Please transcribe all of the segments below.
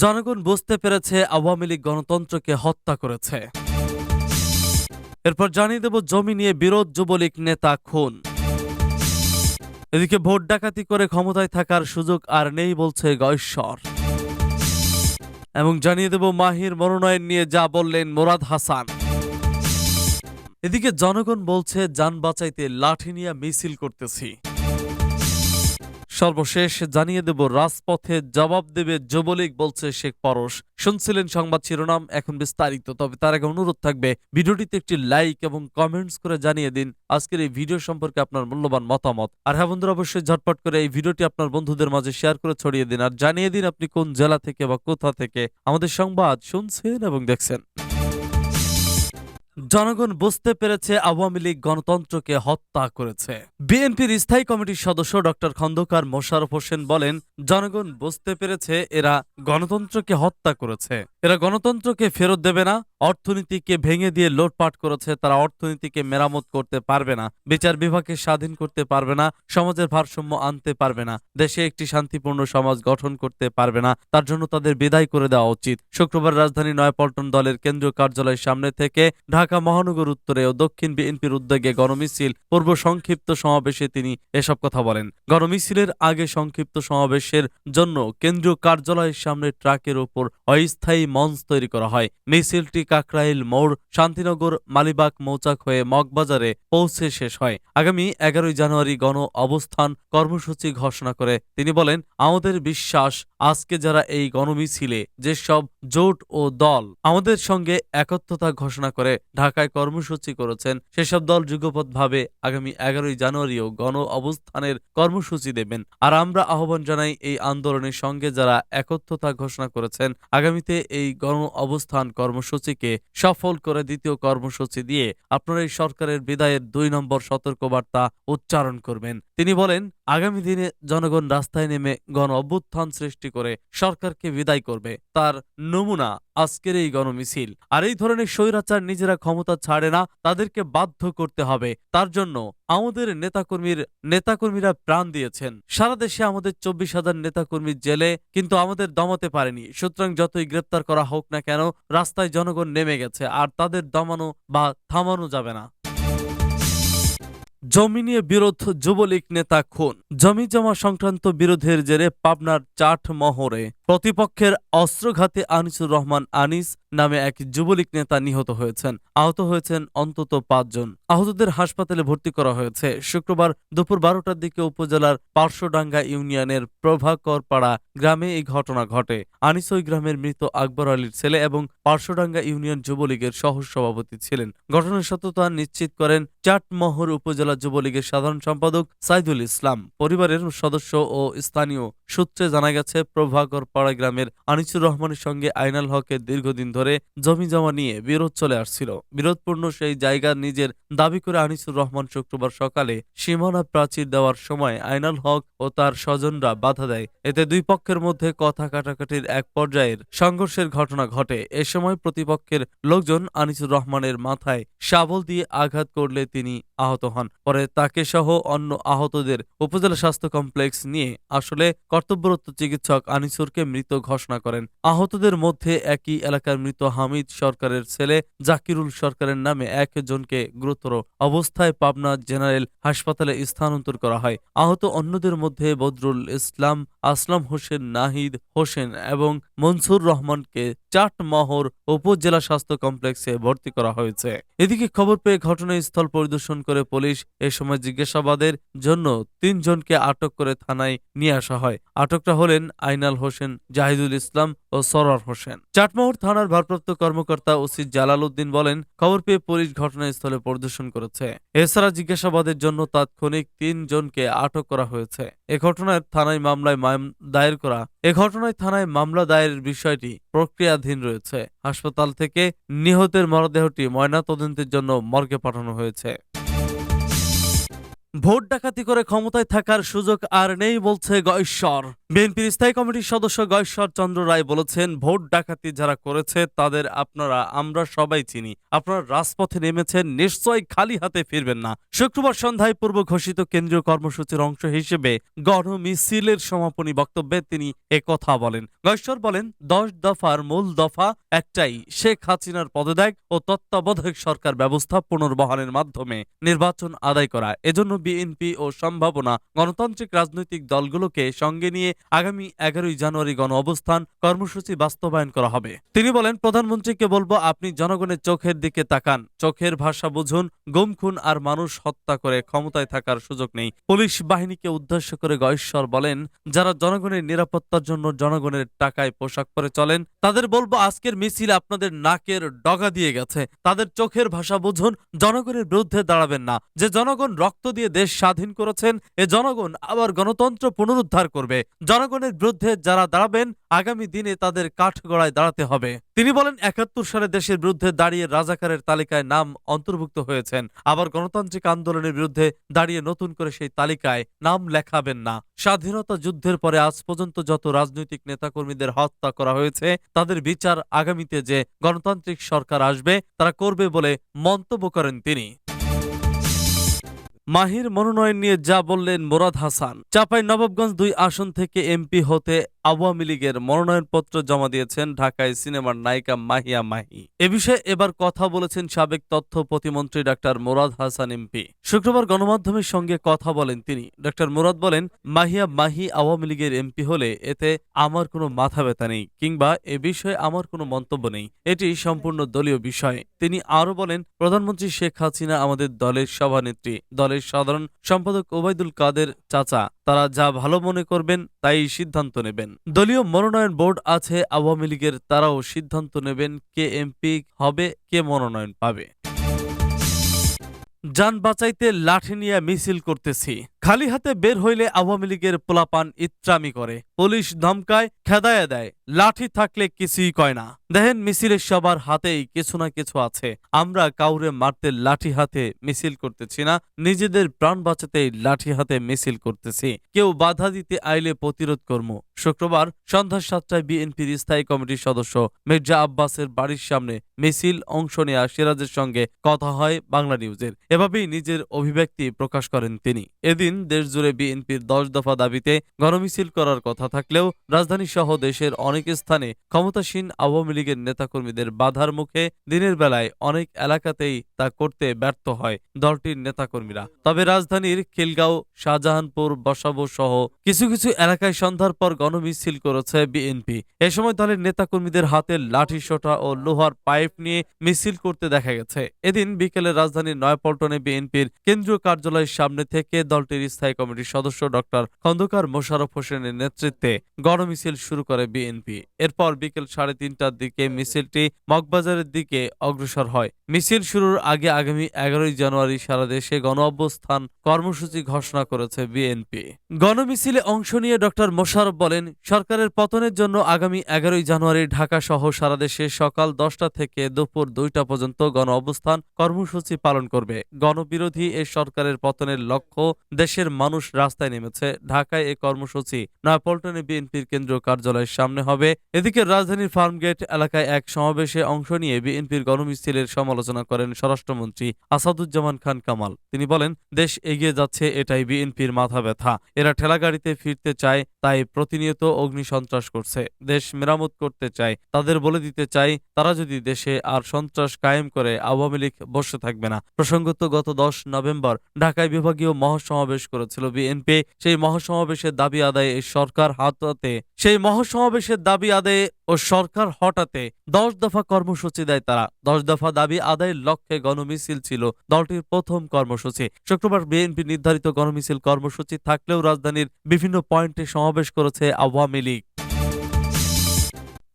জনগণ বুঝতে পেরেছে আওয়ামী লীগ গণতন্ত্রকে হত্যা করেছে। এরপর জানিয়ে দেব জমি নিয়ে বিরোধ যুবলীগ নেতা খুন। এদিকে ভোট ডাকাতি করে ক্ষমতায় থাকার সুযোগ আর নেই বলছে গয়েশ্বর। এবং জানিয়ে দেব মাহির মনোনয়ন নিয়ে যা বললেন মোরাদ হাসান। এদিকে জনগণ বলছে, যান বাঁচাইতে লাঠি নিয়ে মিছিল করতেছি। সর্বশেষ জানিয়ে দেব, রাজপথে জবাব দেবে যুবলীগ, বলছে শেখ পরশ। শুনছিলেন সংবাদ শিরোনাম, এখন বিস্তারিত। তবে তার আগে অনুরোধ থাকবে, ভিডিওটিতে একটি লাইক এবং কমেন্টস করে জানিয়ে দিন, আজকের এই ভিডিও সম্পর্কে আপনার মূল্যবান মতামত। আর হ্যাঁ বন্ধুরা, অবশ্যই ঝটপট করে এই ভিডিওটি আপনার বন্ধুদের মাঝে শেয়ার করে ছড়িয়ে দিন, আর জানিয়ে দিন আপনি কোন জেলা থেকে বা কোথা থেকে আমাদের সংবাদ শুনছেন এবং দেখছেন। জনগণ বুঝতে পেরেছে আওয়ামী লীগ গণতন্ত্রকে হত্যা করেছে। বিএনপির স্থায়ী কমিটির সদস্য ডক্টর খন্দকার মোশারফ হোসেন বলেন, জনগণ বুঝতে পেরেছে এরা গণতন্ত্রকে হত্যা করেছে। এরা গণতন্ত্রকে ফেরত দেবে না, অর্থনীতিকে ভেঙে দিয়ে লোটপাট করেছে, তারা অর্থনীতিকে মেরামত করতে পারবে না, বিচার বিভাগকে স্বাধীন করতে পারবে না, সমাজের ভারসাম্য আনতে পারবে না, দেশে একটি শান্তিপূর্ণ সমাজ গঠন করতে পারবে না, তার জন্য তাদের বিদায় করে দেওয়া উচিত। শুক্রবার রাজধানী নয়াপল্টন দলের কেন্দ্রীয় কার্যালয়ের সামনে থেকে ঢাকা মহানগর উত্তরে ও দক্ষিণ বিএনপির উদ্যোগে গণমিছিল, পূর্ব সংক্ষিপ্ত সমাবেশে তিনি এসব কথা বলেন। গণমিছিলের আগে সংক্ষিপ্ত সমাবেশের জন্য কেন্দ্রীয় কার্যালয়ের সামনে ট্রাকের উপর অস্থায়ী মঞ্চ তৈরি করা হয়। মিছিলটি কাকরাইল মোড়, শান্তিনগর, মালিবাগ, মৌচাক হয়ে মগবাজারে পৌঁছে শেষ হয়। আগামী এগারোই জানুয়ারি গণ অবস্থান কর্মসূচি ঘোষণা করে। তিনি বলেন, আমাদের বিশ্বাস, আজকে যারা এই গণমিছিলে যেসব জোট ও দল আমাদের সঙ্গে একত্রতা ঘোষণা করে ঢাকায় কর্মসূচি করেছেন। সেসব দল যুগপথভাবে আগামী এগারোই জানুয়ারিও গণ অবস্থানের কর্মসূচি দেবেন। আর আমরা আহ্বান জানাই এই আন্দোলনের সঙ্গে যারা একত্রতা ঘোষণা করেছেন, আগামীতে এই গণ অবস্থান কর্মসূচিকে সফল করে দ্বিতীয় কর্মসূচি দিয়ে আপনারা এই সরকারের বিদায়ের দুই নম্বর সতর্কবার্তা উচ্চারণ করবেন। তিনি বলেন আগামী দিনে জনগণ রাস্তায় নেমে গণ অভ্যুত্থান সৃষ্টি করে সরকারকে বিদায় করবে। তার নমুনা আজকের এই গণমিছিল। আর এই ধরনের স্বৈরাচার নিজেরা ক্ষমতা ছাড়ে না, তাদেরকে বাধ্য করতে হবে। তার জন্য আমাদের নেতাকর্মীর, নেতাকর্মীরা প্রাণ দিয়েছেন। সারা দেশে আমাদের চব্বিশ হাজার নেতাকর্মী জেলে কিন্তু আমাদের দমাতে পারেনি। সুতরাং যতই গ্রেপ্তার করা হোক না কেন, রাস্তায় জনগণ নেমে গেছে, আর তাদের দমানো বা থামানো যাবে না। জমি নিয়ে বিরোধ যুবলীগ নেতা খুন। জমি জমা সংক্রান্ত বিরোধের জেরে পাবনার চাট মহরে প্রতিপক্ষের অস্ত্রঘাতে আনিসুর রহমান আনিস নামে এক যুবলীগ নেতা নিহত হয়েছেন। আহত হয়েছেন অন্তত পাঁচজন। আহতদের হাসপাতালে ভর্তি করা হয়েছে। শুক্রবার দুপুর বারোটার দিকে উপজেলার পার্শ্বডাঙ্গা ইউনিয়নের প্রভাকরপাড়া গ্রামে এই ঘটনা ঘটে। আনিস ওই গ্রামের মৃত আকবর আলীর ছেলে এবং পার্শ্বডাঙ্গা ইউনিয়ন যুবলীগের সহ সভাপতি ছিলেন। ঘটনার সত্যতা নিশ্চিত করেন চাটমহর উপজেলা যুবলীগের সাধারণ সম্পাদক সাইদুল ইসলাম। পরিবারের সদস্য ও স্থানীয় সূত্রে জানা গেছে, প্রভাকর পাড়া গ্রামের আনিসুর রহমানের সঙ্গে আইনাল হকের দীর্ঘদিন ধরে জমি জমা নিয়ে বিরোধ চলে আসছিল। বিরোধপূর্ণ সেই জায়গা নিজের দাবি করে আনিসুর রহমান শুক্রবার সকালে সীমানা প্রাচীর দেওয়ার সময় আইনাল হক ও তার স্বজনরা বাধা দেয়। এতে দুই পক্ষের মধ্যে কথা কাটাকাটির এক পর্যায়ের সংঘর্ষের ঘটনা ঘটে। এ সময় প্রতিপক্ষের লোকজন আনিসুর রহমানের মাথায় শাবল দিয়ে আঘাত করলে তিনি আহত হন। পরে তাকে সহ অন্য আহতদের উপজেলা স্বাস্থ্য কমপ্লেক্স নিয়ে আসলে কর্তব্যরত চিকিৎসক আনিসুরকে মৃত ঘোষণা করেন। আহতদের মধ্যে একই এলাকার মৃত হামিদ সরকারের ছেলে জাকিরুল সরকারের নামে একজনকে গুরুতর অবস্থায় পাবনা জেনারেল হাসপাতালে স্থানান্তর করা হয়। আহত অন্যদের মধ্যে বদরুল ইসলাম, আসলাম হোসেন, নাহিদ হোসেন এবং মনসুর রহমানকে চাটমহর উপজেলা স্বাস্থ্য কমপ্লেক্সে ভর্তি করা হয়েছে। এদিকে খবর পেয়ে ঘটনাস্থল পরিদর্শন করে পুলিশ এ সময় জিজ্ঞাসাবাদের জন্য তিনজনকে আটক করে থানায় নিয়ে আসা হয়। আটকরা হলেন আইনাল হোসেন, জাহিদুল ইসলাম ও সরার হোসেন। চাটমোহর থানার ভারপ্রাপ্ত কর্মকর্তা ওসি জালাল উদ্দিন বলেন, খবর পেয়ে পুলিশ ঘটনাস্থলে পরিদর্শন করেছে। এছাড়া জিজ্ঞাসাবাদের জন্য তাৎক্ষণিক তিনজনকে আটক করা হয়েছে। এ ঘটনায় থানায় মামলায় দায়ের করা, এ ঘটনায় থানায় মামলা দায়েরের বিষয়টি প্রক্রিয়াধীন রয়েছে। হাসপাতাল থেকে নিহতের মরদেহটি ময়না তদন্তের জন্য মর্গে পাঠানো হয়েছে। ভোট ডাকাতি করে ক্ষমতায় থাকার সুযোগ আর নেই বলছে গয়েশ্বর। বিএনপির স্থায়ী কমিটির সদস্য গয়েশ্বর চন্দ্র রায় বলেছেন, ভোট ডাকাতি যারা করেছে তাদের আপনারা, আমরা সবাই চিনি। আপনারা রাজপথে নেমেছেন নিশ্চয়ই খালি হাতে ফিরবেন না। শুক্রবার সন্ধ্যায় পূর্ব ঘোষিত কেন্দ্রীয় কর্মসূচির অংশ হিসেবে গণমিছিলের সমাপনী বক্তব্যে তিনি কথা বলেন। গয়েশ্বর বলেন, দশ দফার মূল দফা একটাই, শেখ হাসিনার পদত্যাগ ও তত্ত্বাবধায়ক সরকার ব্যবস্থা পুনর্বহালের মাধ্যমে নির্বাচন আদায় করা। এজন্য বিএনপি ও সম্ভাবনা গণতান্ত্রিক রাজনৈতিক দলগুলোকে সঙ্গে নিয়ে আগামী এগারোই জানুয়ারি গণ অবস্থান, কর্মসূচি বাস্তবায়ন করা হবে। তিনি বলেন, প্রধানমন্ত্রীকে বলব, আপনি জনগণের চোখের দিকে তাকান। চোখের ভাষা বুঝুন, গুম, খুন আর মানুষ হত্যা করে ক্ষমতায় থাকার সুযোগ নেই। পুলিশ বাহিনীকে উদ্দেশ্য করে গয়েশ্বর বলেন, যারা জনগণের নিরাপত্তার জন্য জনগণের টাকায় পোশাক পরে চলেন, তাদের বলব, আজকের মিছিল আপনাদের নাকের ডগা দিয়ে গেছে। তাদের চোখের ভাষা বুঝুন, জনগণের বিরুদ্ধে দাঁড়াবেন না। যে জনগণ রক্ত দিয়ে দেশ স্বাধীন করেছেন, এ জনগণ আবার গণতন্ত্র পুনরুদ্ধার করবে। জনগণের বিরুদ্ধে যারা দাঁড়াবেন, আগামী দিনে তাদের কাঠগড়ায় দাঁড়াতে হবে। তিনি বলেন, একাত্তর সালে দেশের বিরুদ্ধে দাঁড়িয়ে রাজাকারের তালিকায় নাম অন্তর্ভুক্ত হয়েছেন। আবার গণতান্ত্রিক আন্দোলনের বিরুদ্ধে দাঁড়িয়ে নতুন করে সেই তালিকায় নাম লেখাবেন না। স্বাধীনতা যুদ্ধের পরে আজ পর্যন্ত যত রাজনৈতিক নেতাকর্মীদের হত্যা করা হয়েছে, তাদের বিচার আগামীতে যে গণতান্ত্রিক সরকার আসবে, তারা করবে বলে মন্তব্য করেন তিনি। মাহির মনোনয়ন নিয়ে যা বললেন মোরাদ হাসান। চাপাই নবাবগঞ্জ দুই আসন থেকে এমপি হতে আওয়ামী লীগের মনোনয়নপত্র জমা দিয়েছেন ঢাকায় সিনেমার নায়িকা মাহিয়া মাহি। এ বিষয়ে এবার কথা বলেছেন সাবেক তথ্য প্রতিমন্ত্রী ডাক্তার মোরাদ হাসান এমপি। শুক্রবার গণমাধ্যমের সঙ্গে কথা বলেন তিনি। ডাক্তার মোরাদ বলেন, মাহিয়া মাহি আওয়ামী লীগের এমপি হলে এতে আমার কোনো মাথা ব্যথা নেই কিংবা এ বিষয়ে আমার কোনো মন্তব্য নেই। এটি সম্পূর্ণ দলীয় বিষয়। তিনি আরও বলেন, প্রধানমন্ত্রী শেখ হাসিনা আমাদের দলের সভানেত্রী। দলের সাধারণ সম্পাদক ওবায়দুল কাদের চাচা, তারা যা ভালো মনে করবেন, তাই সিদ্ধান্ত নেবেন। দলীয় মনোনয়ন বোর্ড আছে, আওয়ামী লীগের তারাও সিদ্ধান্ত নেবেন কে এমপি হবে, কে মনোনয়ন পাবে। যান বাঁচাইতে লাঠি নিয়ে মিছিল করতেছি। খালি হাতে বের হইলে আওয়ামী লীগের পোলাপান ইত্রামি করে। পুলিশ ধমকায়, খেদায়া দেয়। লাঠি থাকলে কিছুই কয় না। দেখেন, মিছিলের সবার হাতেই কিছু না কিছু আছে। আমরা কাউরে মারতে লাঠি হাতে মিছিল করতেছি না। নিজেদের প্রাণ বাঁচাতেই লাঠি হাতে মিছিল করতেছি। কেউ বাধা দিতে আইলে প্রতিরোধ কর্ম শুক্রবার সন্ধ্যা সাতটায় বিএনপির স্থায়ী কমিটির সদস্য মির্জা আব্বাসের বাড়ির সামনে মিছিল অংশ নেয়া সিরাজের সঙ্গে কথা হয় বাংলা নিউজের। এভাবেই নিজের অভিব্যক্তি প্রকাশ করেন তিনি। এদিন দেশজুড়ে বিএনপির দশ দফা দাবিতে গণমিছিল করার কথা থাকলেও রাজধানী সহ দেশের অনেক স্থানে ক্ষমতাসীন আওয়ামী লীগের নেতাকর্মীদের বাধার মুখে দিনের বেলায় অনেক এলাকাতেই তা করতে ব্যর্থ হয় দলটির নেতাকর্মীরা। তবে রাজধানীর খিলগাঁও শাহজাহানপুর, বসাবো সহ কিছু কিছু এলাকায় সন্ধ্যার পর গণমিছিল করেছে বিএনপি। এ সময় দলের নেতাকর্মীদের হাতে লাঠি, সোটা ও লোহার পাইপ নিয়ে মিছিল করতে দেখা গেছে। এদিন বিকেলে রাজধানীর নয়াপল্টনে বিএনপির কেন্দ্রীয় কার্যালয়ের সামনে থেকে দলটির স্থায়ী কমিটির সদস্য ডক্টর খন্দকার মোশাররফ হোসেনের নেতৃত্বে গণমিছিল শুরু করে বিএনপি। এরপর বিকেল সাড়ে তিনটার দিকে মিছিলটি মগবাজারের দিকে অগ্রসর হয়। মিছিল শুরুর আগে আগামী এগারোই জানুয়ারি সারা দেশে গণ অবস্থান কর্মসূচি ঘোষণা করেছে বিএনপি। গণমিছিলে অংশ নিয়ে ডক্টর মোশারফ বলেন, সরকারের পতনের জন্য আগামী এগারোই জানুয়ারি ঢাকা সহ সারা দেশে সকাল দশটা থেকে দুপুর দুইটা পর্যন্ত গণ অবস্থান কর্মসূচি পালন করবে। গণবিরোধী এ সরকারের পতনের লক্ষ্য দেশের মানুষ রাস্তায় নেমেছে। ঢাকায় এ কর্মসূচি নয়াপল্টনে বিএনপির কেন্দ্রীয় কার্যালয়ের সামনে হবে। এদিকে রাজধানীর ফার্মগেট এলাকায় এক সমাবেশে অংশ নিয়ে বিএনপির গণমিছিলের সমালোচনা করেন স্বরাষ্ট্রমন্ত্রী আসাদুজ্জামান খান কামাল। তিনি বলেন, দেশ এগিয়ে যাচ্ছে, এটাই বিএনপির মাথা ব্যথা। এরা ঠেলাগাড়িতে ফিরতে চায়, তাই প্রতিনিয়ত অগ্নিসন্ত্রাস করছে। দেশ মেরামত করতে চায়, তাদের বলে দিতে চাই, তারা যদি দেশে আর সন্ত্রাস কায়েম করে, আওয়ামী লীগ বসে থাকবে না। প্রসঙ্গত গত দশ নভেম্বর ঢাকায় বিভাগীয় মহাসমাবেশ করেছিল বিএনপি। সেই মহাসমাবেশের দাবি আদায়ে সরকার হাতাতে, সেই মহাসমাবেশের দাবি আদায়ে ও সরকার হটাতে দশ দফা কর্মসূচি দেয় তারা। দশ দফা দাবি আদায়ের লক্ষ্যে গণমিছিল ছিল দলটির প্রথম কর্মসূচি। শুক্রবার বিএনপি নির্ধারিত গণমিছিল কর্মসূচি থাকলেও রাজধানীর বিভিন্ন পয়েন্টে সমাবেশ করেছে আওয়ামী লীগ।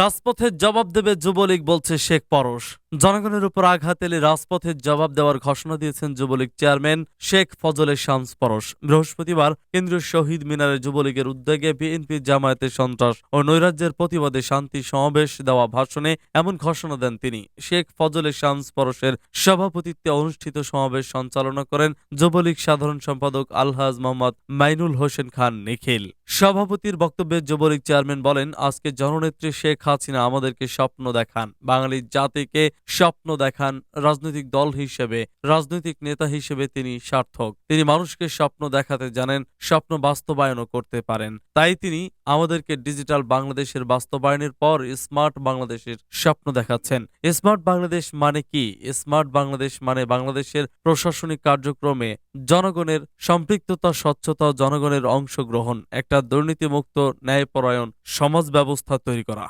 রাজপথের জবাব দেবে যুবলীগ, বলছে শেখ পরশ। জনগণের উপর আঘাত এলে রাজপথে জবাব দেওয়ার ঘোষণা দিয়েছেন যুবলীগ চেয়ারম্যান শেখ ফজলে শামস পরশ। বৃহস্পতিবার কেন্দ্রীয় শহীদ মিনারে যুবলীগের উদ্যোগে বিএনপি জামায়াতের সন্ত্রাস ও নৈরাজ্যের প্রতিবাদে শান্তি সমাবেশ দেওয়া ভাষণে এমন ঘোষণা দেন তিনি। শেখ ফজলে শামস পরশের সভাপতিত্বে অনুষ্ঠিত সমাবেশ সঞ্চালনা করেন যুবলীগ সাধারণ সম্পাদক আলহাজ মোহাম্মদ মাইনুল হোসেন খান নিখিল। সভাপতির বক্তব্যে যুবলীগ চেয়ারম্যান বলেন, আজকে জননেত্রী শেখ হাসিনা আমাদেরকে স্বপ্ন দেখান। বাঙালি জাতিকে স্বপ্ন দেখান রাজনৈতিক দল হিসেবে, রাজনৈতিক নেতা হিসেবে তিনি সার্থক। তিনি মানুষকে স্বপ্ন দেখাতে জানেন, স্বপ্ন বাস্তবায়নও করতে পারেন। তাই তিনি আমাদেরকে ডিজিটাল বাংলাদেশের বাস্তবায়নের পর স্মার্ট বাংলাদেশের স্বপ্ন দেখাচ্ছেন। স্মার্ট বাংলাদেশ মানে কি? স্মার্ট বাংলাদেশ মানে বাংলাদেশের প্রশাসনিক কার্যক্রমে জনগণের সম্পৃক্ততা, স্বচ্ছতা, জনগণের অংশগ্রহণ, একটা দুর্নীতিমুক্ত ন্যায়পরায়ণ সমাজ ব্যবস্থা তৈরি করা।